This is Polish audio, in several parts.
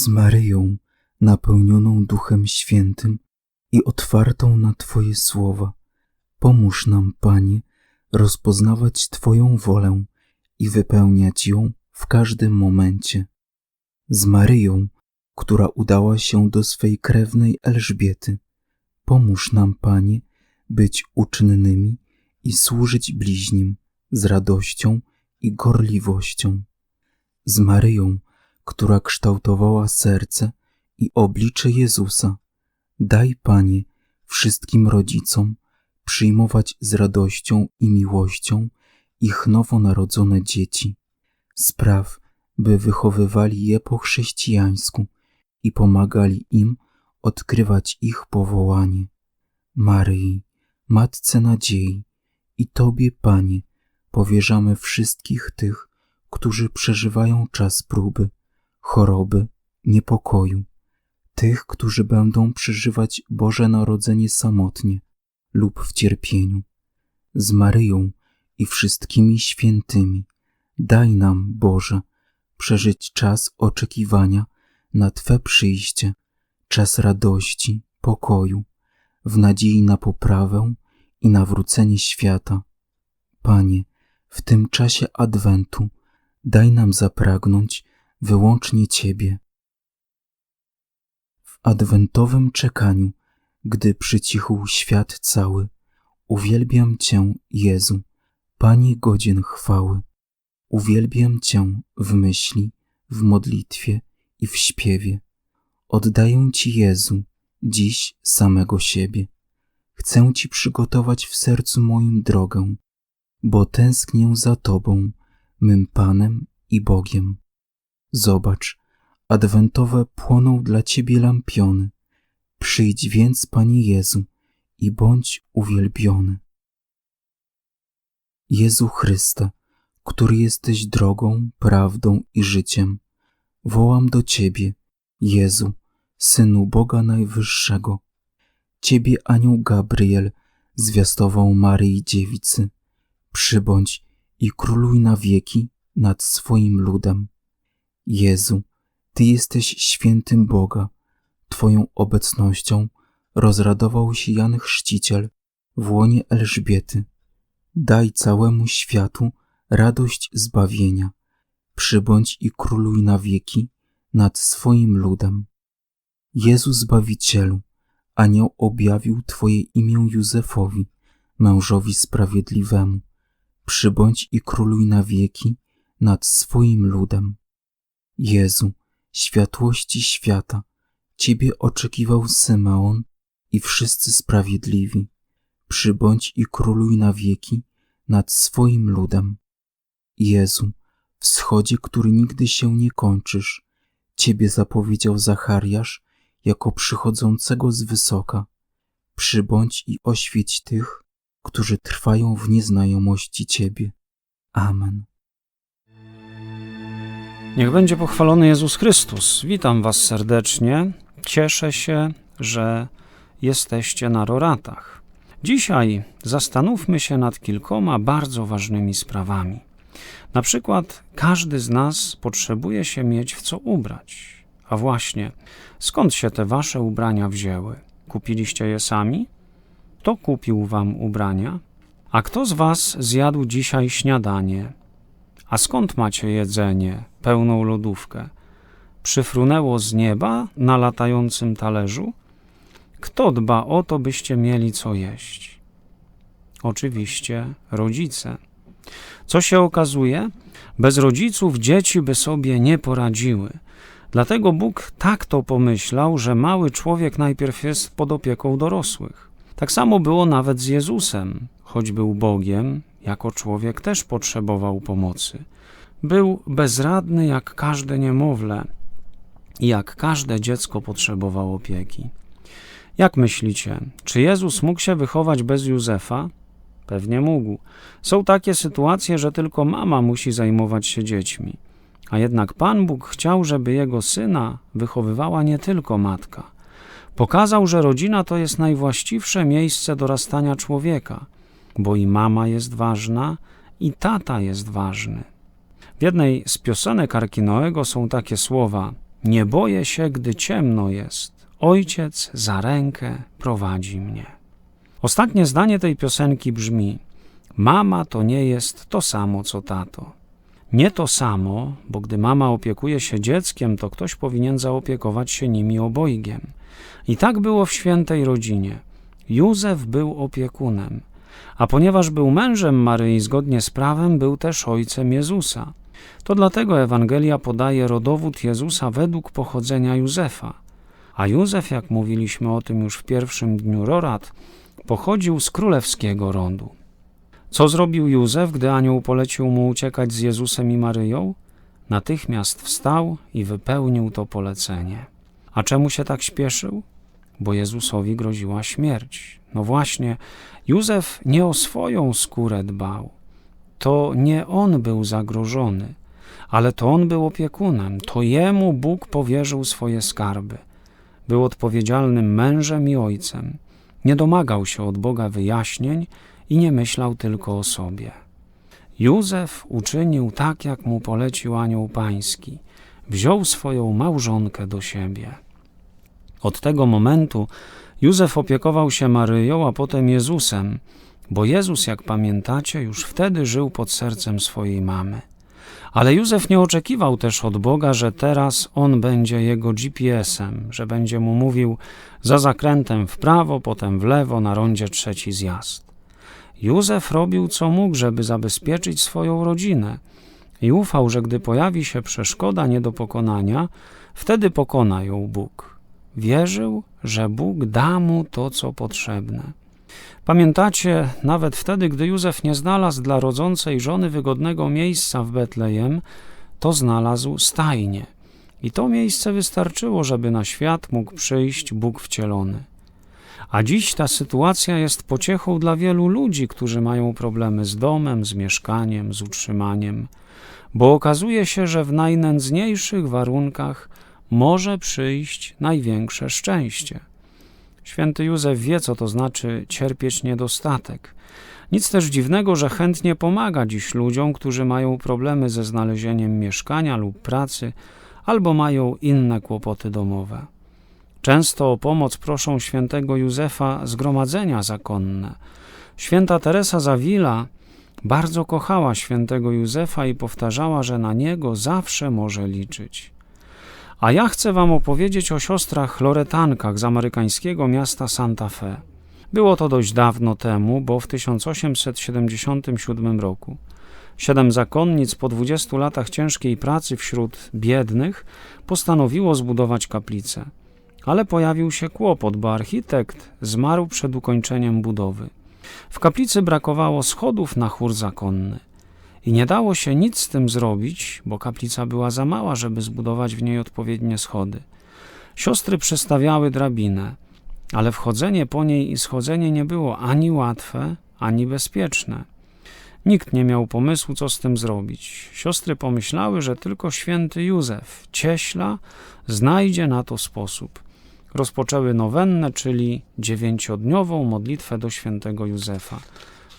z Maryją, napełnioną Duchem Świętym i otwartą na Twoje słowa. Pomóż nam, Panie, rozpoznawać Twoją wolę i wypełniać ją w każdym momencie. Z Maryją, która udała się do swej krewnej Elżbiety, pomóż nam, Panie, być uczynnymi i służyć bliźnim z radością i gorliwością. Z Maryją, która kształtowała serce i oblicze Jezusa, daj, Panie, wszystkim rodzicom przyjmować z radością i miłością ich nowonarodzone dzieci. Spraw, by wychowywali je po chrześcijańsku i pomagali im odkrywać ich powołanie. Maryi, Matce Nadziei i Tobie, Panie, powierzamy wszystkich tych, którzy przeżywają czas próby, choroby, niepokoju, tych, którzy będą przeżywać Boże Narodzenie samotnie lub w cierpieniu. Z Maryją i wszystkimi świętymi daj nam, Boże, przeżyć czas oczekiwania na Twe przyjście, czas radości, pokoju, w nadziei na poprawę i nawrócenie świata. Panie, w tym czasie Adwentu daj nam zapragnąć wyłącznie Ciebie. W adwentowym czekaniu, gdy przycichł świat cały, uwielbiam Cię, Jezu, Panie godzien chwały. Uwielbiam Cię w myśli, w modlitwie i w śpiewie. Oddaję Ci, Jezu, dziś samego siebie. Chcę Ci przygotować w sercu moim drogę, bo tęsknię za Tobą, mym Panem i Bogiem. Zobacz, adwentowe płoną dla Ciebie lampiony. Przyjdź więc, Panie Jezu, i bądź uwielbiony. Jezu Chryste, który jesteś drogą, prawdą i życiem, wołam do Ciebie, Jezu, Synu Boga Najwyższego. Ciebie anioł Gabriel zwiastował Maryi Dziewicy. Przybądź i króluj na wieki nad swoim ludem. Jezu, Ty jesteś świętym Boga. Twoją obecnością rozradował się Jan Chrzciciel w łonie Elżbiety. Daj całemu światu radość zbawienia. Przybądź i króluj na wieki nad swoim ludem. Jezu Zbawicielu, anioł objawił Twoje imię Józefowi, mężowi sprawiedliwemu. Przybądź i króluj na wieki nad swoim ludem. Jezu, światłości świata, Ciebie oczekiwał Symeon i wszyscy sprawiedliwi. Przybądź i króluj na wieki nad swoim ludem. Jezu, wschodzie, który nigdy się nie kończysz, Ciebie zapowiedział Zachariasz jako przychodzącego z wysoka. Przybądź i oświeć tych, którzy trwają w nieznajomości Ciebie. Amen. Niech będzie pochwalony Jezus Chrystus. Witam Was serdecznie. Cieszę się, że jesteście na roratach. Dzisiaj zastanówmy się nad kilkoma bardzo ważnymi sprawami. Na przykład każdy z nas potrzebuje się mieć w co ubrać. A właśnie, skąd się te wasze ubrania wzięły? Kupiliście je sami? Kto kupił wam ubrania? A kto z was zjadł dzisiaj śniadanie? A skąd macie jedzenie, pełną lodówkę? Przyfrunęło z nieba na latającym talerzu? Kto dba o to, byście mieli co jeść? Oczywiście rodzice. Co się okazuje? Bez rodziców dzieci by sobie nie poradziły. Dlatego Bóg tak to pomyślał, że mały człowiek najpierw jest pod opieką dorosłych. Tak samo było nawet z Jezusem. Choć był Bogiem, jako człowiek też potrzebował pomocy. Był bezradny jak każde niemowlę i jak każde dziecko potrzebował opieki. Jak myślicie, czy Jezus mógł się wychować bez Józefa? Pewnie mógł. Są takie sytuacje, że tylko mama musi zajmować się dziećmi. A jednak Pan Bóg chciał, żeby jego syna wychowywała nie tylko matka. Pokazał, że rodzina to jest najwłaściwsze miejsce dorastania człowieka, bo i mama jest ważna, i tata jest ważny. W jednej z piosenek Arkinoego są takie słowa: Nie boję się, gdy ciemno jest. Ojciec za rękę prowadzi mnie. Ostatnie zdanie tej piosenki brzmi: Mama to nie jest to samo co tato. Nie to samo, bo gdy mama opiekuje się dzieckiem, to ktoś powinien zaopiekować się nimi obojgiem. I tak było w świętej rodzinie. Józef był opiekunem, a ponieważ był mężem Maryi zgodnie z prawem, był też ojcem Jezusa. To dlatego Ewangelia podaje rodowód Jezusa według pochodzenia Józefa. A Józef, jak mówiliśmy o tym już w pierwszym dniu Rorat, pochodził z królewskiego rodu. Co zrobił Józef, gdy anioł polecił mu uciekać z Jezusem i Maryją? Natychmiast wstał i wypełnił to polecenie. A czemu się tak śpieszył? Bo Jezusowi groziła śmierć. No właśnie, Józef nie o swoją skórę dbał. To nie on był zagrożony, ale to on był opiekunem. To jemu Bóg powierzył swoje skarby. Był odpowiedzialnym mężem i ojcem. Nie domagał się od Boga wyjaśnień i nie myślał tylko o sobie. Józef uczynił tak, jak mu polecił anioł pański. Wziął swoją małżonkę do siebie. Od tego momentu Józef opiekował się Maryją, a potem Jezusem, bo Jezus, jak pamiętacie, już wtedy żył pod sercem swojej mamy. Ale Józef nie oczekiwał też od Boga, że teraz on będzie jego GPS-em, że będzie mu mówił za zakrętem w prawo, potem w lewo, na rondzie trzeci zjazd. Józef robił co mógł, żeby zabezpieczyć swoją rodzinę i ufał, że gdy pojawi się przeszkoda nie do pokonania, wtedy pokona ją Bóg. Wierzył, że Bóg da mu to, co potrzebne. Pamiętacie, nawet wtedy, gdy Józef nie znalazł dla rodzącej żony wygodnego miejsca w Betlejem, to znalazł stajnie. I to miejsce wystarczyło, żeby na świat mógł przyjść Bóg wcielony. A dziś ta sytuacja jest pociechą dla wielu ludzi, którzy mają problemy z domem, z mieszkaniem, z utrzymaniem, bo okazuje się, że w najnędzniejszych warunkach może przyjść największe szczęście. Święty Józef wie, co to znaczy cierpieć niedostatek. Nic też dziwnego, że chętnie pomaga dziś ludziom, którzy mają problemy ze znalezieniem mieszkania lub pracy, albo mają inne kłopoty domowe. Często o pomoc proszą świętego Józefa zgromadzenia zakonne. Święta Teresa Zawila bardzo kochała świętego Józefa i powtarzała, że na niego zawsze może liczyć. A ja chcę wam opowiedzieć o siostrach Loretankach z amerykańskiego miasta Santa Fe. Było to dość dawno temu, bo w 1877 roku. Siedem zakonnic po 20 latach ciężkiej pracy wśród biednych postanowiło zbudować kaplicę. Ale pojawił się kłopot, bo architekt zmarł przed ukończeniem budowy. W kaplicy brakowało schodów na chór zakonny. I nie dało się nic z tym zrobić, bo kaplica była za mała, żeby zbudować w niej odpowiednie schody. Siostry przestawiały drabinę, ale wchodzenie po niej i schodzenie nie było ani łatwe, ani bezpieczne. Nikt nie miał pomysłu, co z tym zrobić. Siostry pomyślały, że tylko święty Józef, cieśla, znajdzie na to sposób. Rozpoczęły nowennę, czyli dziewięciodniową modlitwę do świętego Józefa.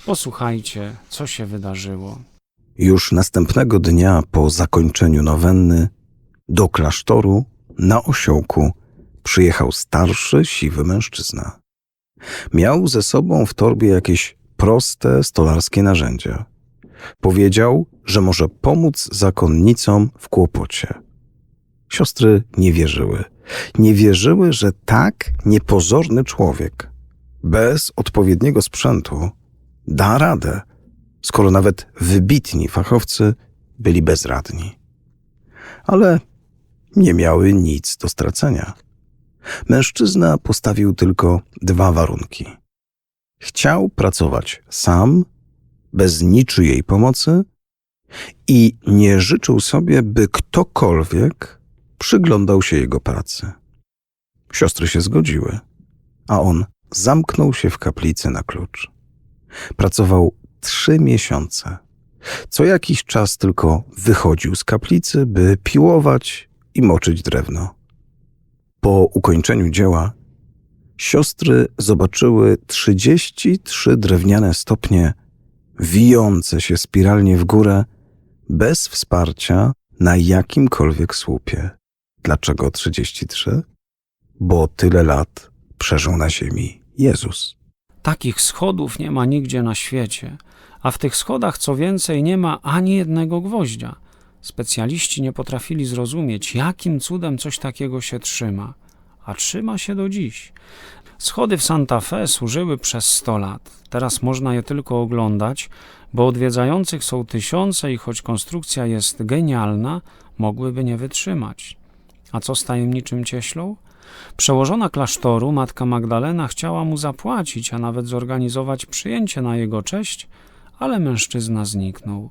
Posłuchajcie, co się wydarzyło. Już następnego dnia po zakończeniu nowenny do klasztoru na osiołku przyjechał starszy, siwy mężczyzna. Miał ze sobą w torbie jakieś proste stolarskie narzędzia. Powiedział, że może pomóc zakonnicom w kłopocie. Siostry nie wierzyły. Nie wierzyły, że tak niepozorny człowiek bez odpowiedniego sprzętu da radę skoro nawet wybitni fachowcy byli bezradni. Ale nie miały nic do stracenia. Mężczyzna postawił tylko dwa warunki. Chciał pracować sam, bez niczyjej pomocy i nie życzył sobie, by ktokolwiek przyglądał się jego pracy. Siostry się zgodziły, a on zamknął się w kaplicy na klucz. Pracował trzy miesiące. Co jakiś czas tylko wychodził z kaplicy, by piłować i moczyć drewno. Po ukończeniu dzieła siostry zobaczyły 33 drewniane stopnie wijące się spiralnie w górę bez wsparcia na jakimkolwiek słupie. Dlaczego 33? Bo tyle lat przeżył na ziemi Jezus. Takich schodów nie ma nigdzie na świecie, a w tych schodach, co więcej, nie ma ani jednego gwoździa. Specjaliści nie potrafili zrozumieć, jakim cudem coś takiego się trzyma, a trzyma się do dziś. Schody w Santa Fe służyły przez 100 lat. Teraz można je tylko oglądać, bo odwiedzających są tysiące i choć konstrukcja jest genialna, mogłyby nie wytrzymać. A co z tajemniczym cieślą? Przełożona klasztoru, matka Magdalena, chciała mu zapłacić, a nawet zorganizować przyjęcie na jego cześć, ale mężczyzna zniknął.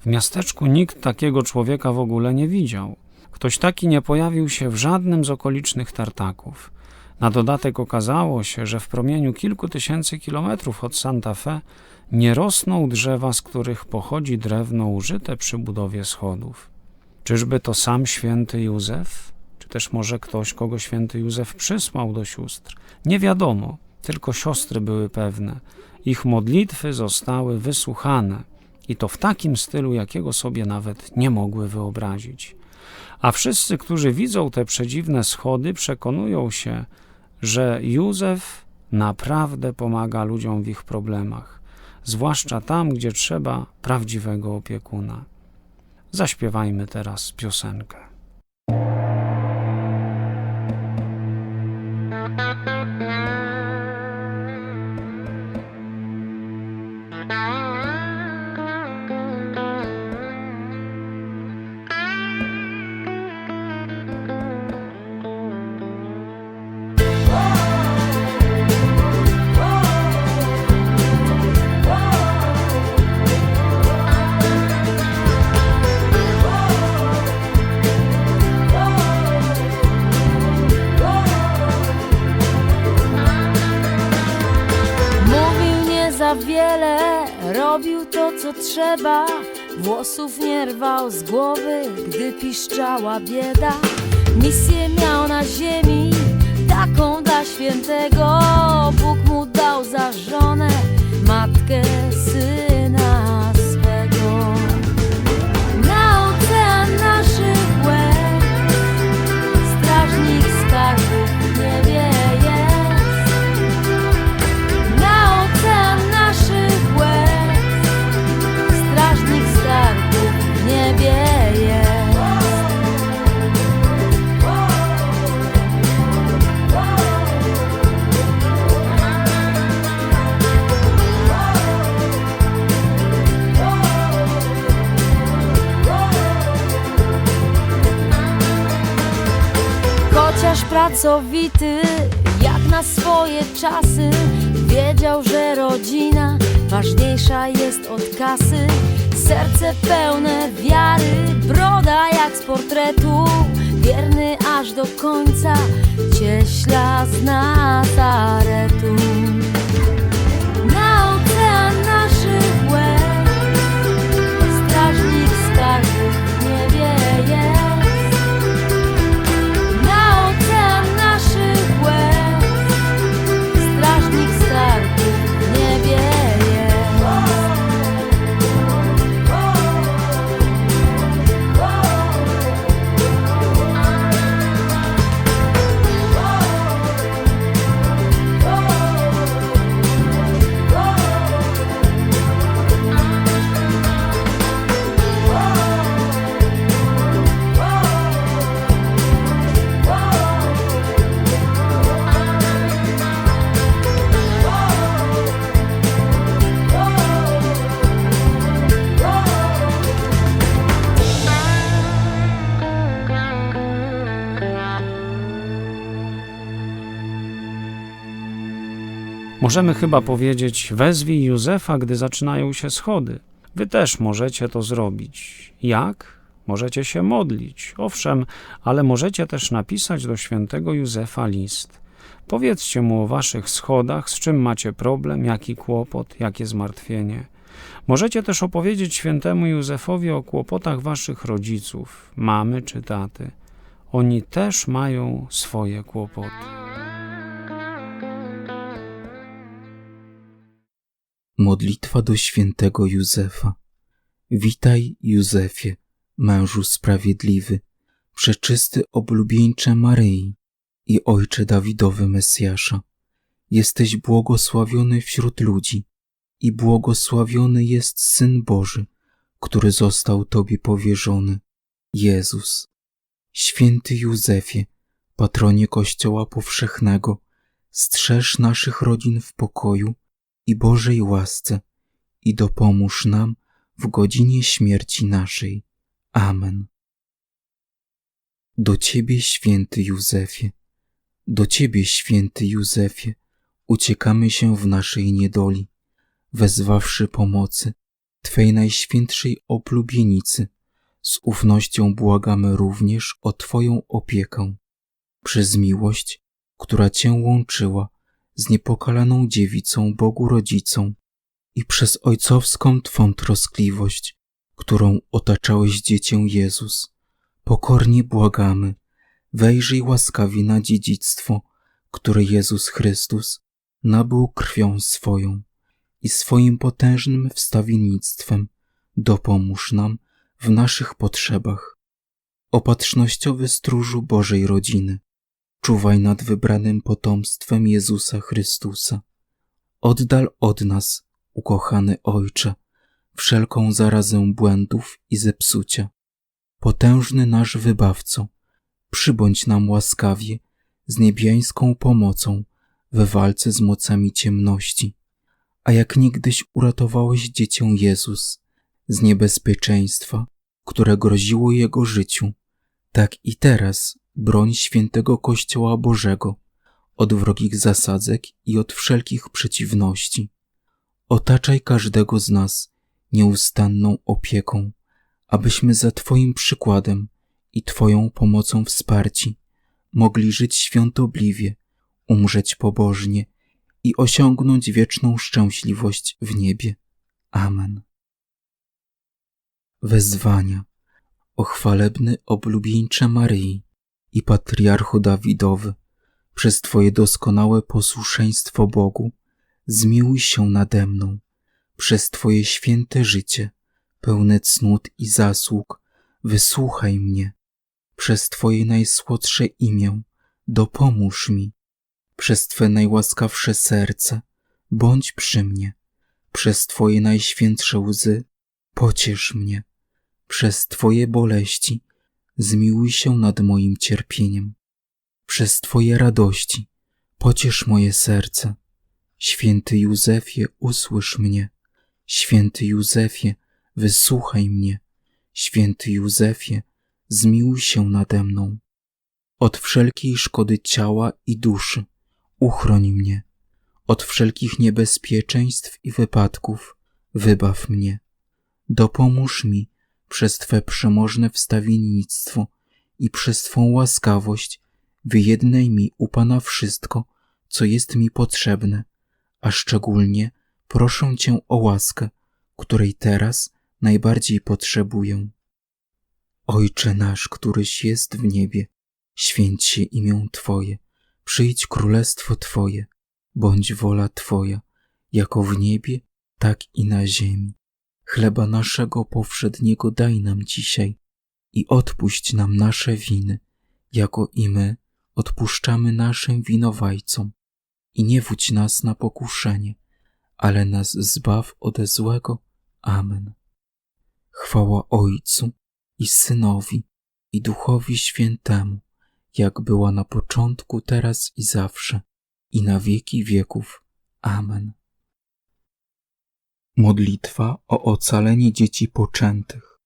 W miasteczku nikt takiego człowieka w ogóle nie widział. Ktoś taki nie pojawił się w żadnym z okolicznych tartaków. Na dodatek okazało się, że w promieniu kilku tysięcy kilometrów od Santa Fe nie rosną drzewa, z których pochodzi drewno użyte przy budowie schodów. Czyżby to sam święty Józef? Czy też może ktoś, kogo święty Józef przysłał do sióstr? Nie wiadomo, tylko siostry były pewne. Ich modlitwy zostały wysłuchane i to w takim stylu, jakiego sobie nawet nie mogły wyobrazić. A wszyscy, którzy widzą te przedziwne schody, przekonują się, że Józef naprawdę pomaga ludziom w ich problemach, zwłaszcza tam, gdzie trzeba prawdziwego opiekuna. Zaśpiewajmy teraz piosenkę. Wiele, robił to co trzeba. Włosów nie rwał z głowy, gdy piszczała bieda. Misję miał na ziemi, taką dla świętego. Bóg mu dał za żonę matkę syna pracowity jak na swoje czasy. Wiedział, że rodzina ważniejsza jest od kasy. Serce pełne wiary, broda jak z portretu. Wierny aż do końca, cieśla z Nazaretu Możemy chyba powiedzieć: wezwij Józefa, gdy zaczynają się schody. Wy też możecie to zrobić. Jak? Możecie się modlić, owszem, ale możecie też napisać do świętego Józefa list. Powiedzcie mu o waszych schodach, z czym macie problem, jaki kłopot, jakie zmartwienie. Możecie też opowiedzieć świętemu Józefowi o kłopotach waszych rodziców, mamy czy taty. Oni też mają swoje kłopoty. Modlitwa do świętego Józefa. Witaj, Józefie, mężu sprawiedliwy. Przeczysty oblubieńcze Maryi i Ojcze Dawidowy Mesjasza, jesteś błogosławiony wśród ludzi i błogosławiony jest Syn Boży, który został Tobie powierzony, Jezus. Święty Józefie, patronie Kościoła Powszechnego, strzeż naszych rodzin w pokoju i Bożej łasce i dopomóż nam w godzinie śmierci naszej. Amen. Do Ciebie, święty Józefie, do Ciebie, święty Józefie, uciekamy się w naszej niedoli, wezwawszy pomocy Twej najświętszej oblubienicy, z ufnością błagamy również o Twoją opiekę. Przez miłość, która Cię łączyła z niepokalaną dziewicą Bogu Rodzicą i przez ojcowską Twą troskliwość, którą otaczałeś dziecię Jezus, pokornie błagamy, wejrzyj łaskawie na dziedzictwo, które Jezus Chrystus nabył krwią swoją i swoim potężnym wstawiennictwem. Dopomóż nam w naszych potrzebach. Opatrznościowy stróżu Bożej rodziny, czuwaj nad wybranym potomstwem Jezusa Chrystusa. Oddal od nas, ukochany Ojcze, wszelką zarazę błędów i zepsucia. Potężny nasz wybawco, przybądź nam łaskawie z niebiańską pomocą we walce z mocami ciemności. A jak niegdyś uratowałeś dziecię Jezus z niebezpieczeństwa, które groziło jego życiu, tak i teraz broń świętego Kościoła Bożego od wrogich zasadzek i od wszelkich przeciwności. Otaczaj każdego z nas nieustanną opieką, abyśmy za Twoim przykładem i Twoją pomocą wsparci mogli żyć świątobliwie, umrzeć pobożnie i osiągnąć wieczną szczęśliwość w niebie. Amen. Wezwania o chwalebny oblubieńcze Maryi i patriarchu Dawidowy, przez Twoje doskonałe posłuszeństwo Bogu, zmiłuj się nade mną, przez Twoje święte życie, pełne cnót i zasług, wysłuchaj mnie, przez Twoje najsłodsze imię, dopomóż mi, przez Twe najłaskawsze serce, bądź przy mnie, przez Twoje najświętsze łzy, pociesz mnie, przez Twoje boleści, zmiłuj się nad moim cierpieniem, przez Twoje radości, pociesz moje serce. Święty Józefie, usłysz mnie. Święty Józefie, wysłuchaj mnie. Święty Józefie, zmiłuj się nade mną. Od wszelkiej szkody ciała i duszy, uchroń mnie. Od wszelkich niebezpieczeństw i wypadków, wybaw mnie. Dopomóż mi przez Twe przemożne wstawiennictwo i przez Twą łaskawość wyjednaj mi u Pana wszystko, co jest mi potrzebne, a szczególnie proszę Cię o łaskę, której teraz najbardziej potrzebuję. Ojcze nasz, któryś jest w niebie, święć się imię Twoje, przyjdź królestwo Twoje, bądź wola Twoja, jako w niebie, tak i na ziemi. Chleba naszego powszedniego daj nam dzisiaj i odpuść nam nasze winy, jako i my odpuszczamy naszym winowajcom. I nie wódź nas na pokuszenie, ale nas zbaw ode złego. Amen. Chwała Ojcu i Synowi i Duchowi Świętemu, jak była na początku, teraz i zawsze, i na wieki wieków. Amen. Modlitwa o ocalenie dzieci poczętych.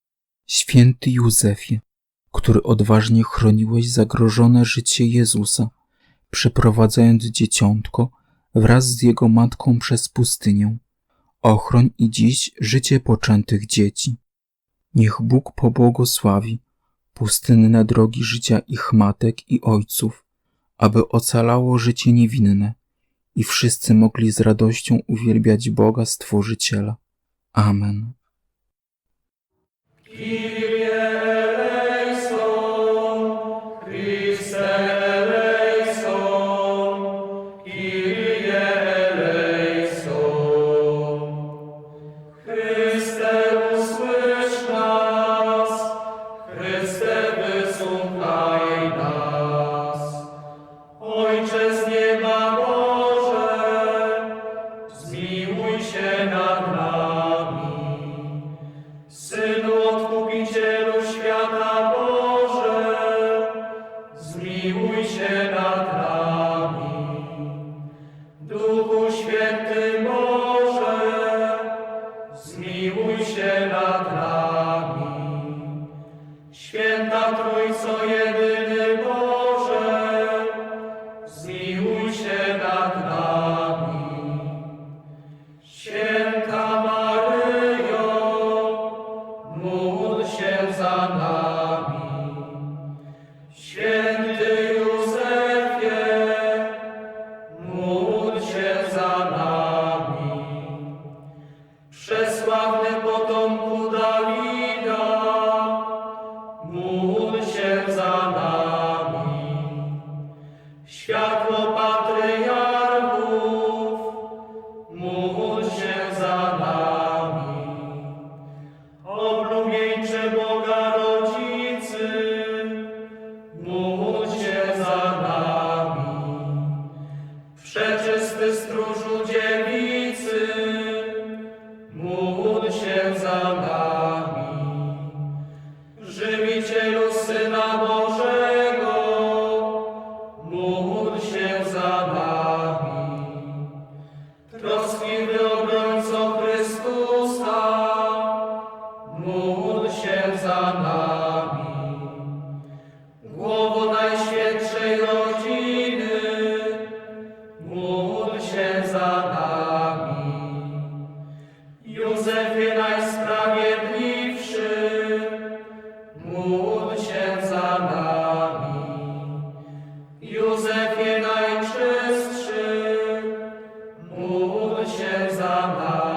Święty Józefie, który odważnie chroniłeś zagrożone życie Jezusa, przeprowadzając dzieciątko wraz z jego matką przez pustynię, ochroń i dziś życie poczętych dzieci. Niech Bóg pobłogosławi pustynne drogi życia ich matek i ojców, aby ocalało życie niewinne i wszyscy mogli z radością uwielbiać Boga Stworzyciela. Amen. Отче за нас.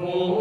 Oh.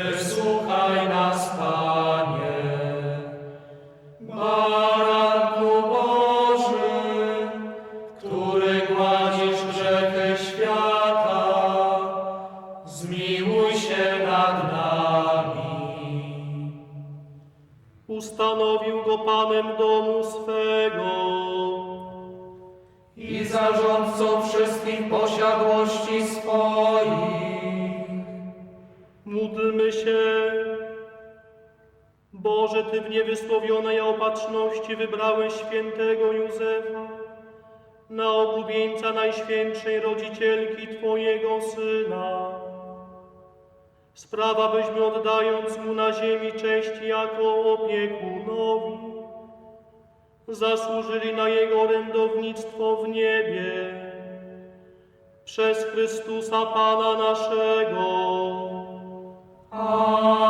Jesu. miłości wybrałeś świętego Józefa na oblubieńca Najświętszej Rodzicielki Twojego Syna. Sprawa byśmy oddając Mu na ziemi cześć jako opiekunowi, zasłużyli na Jego orędownictwo w niebie przez Chrystusa Pana naszego. Amen.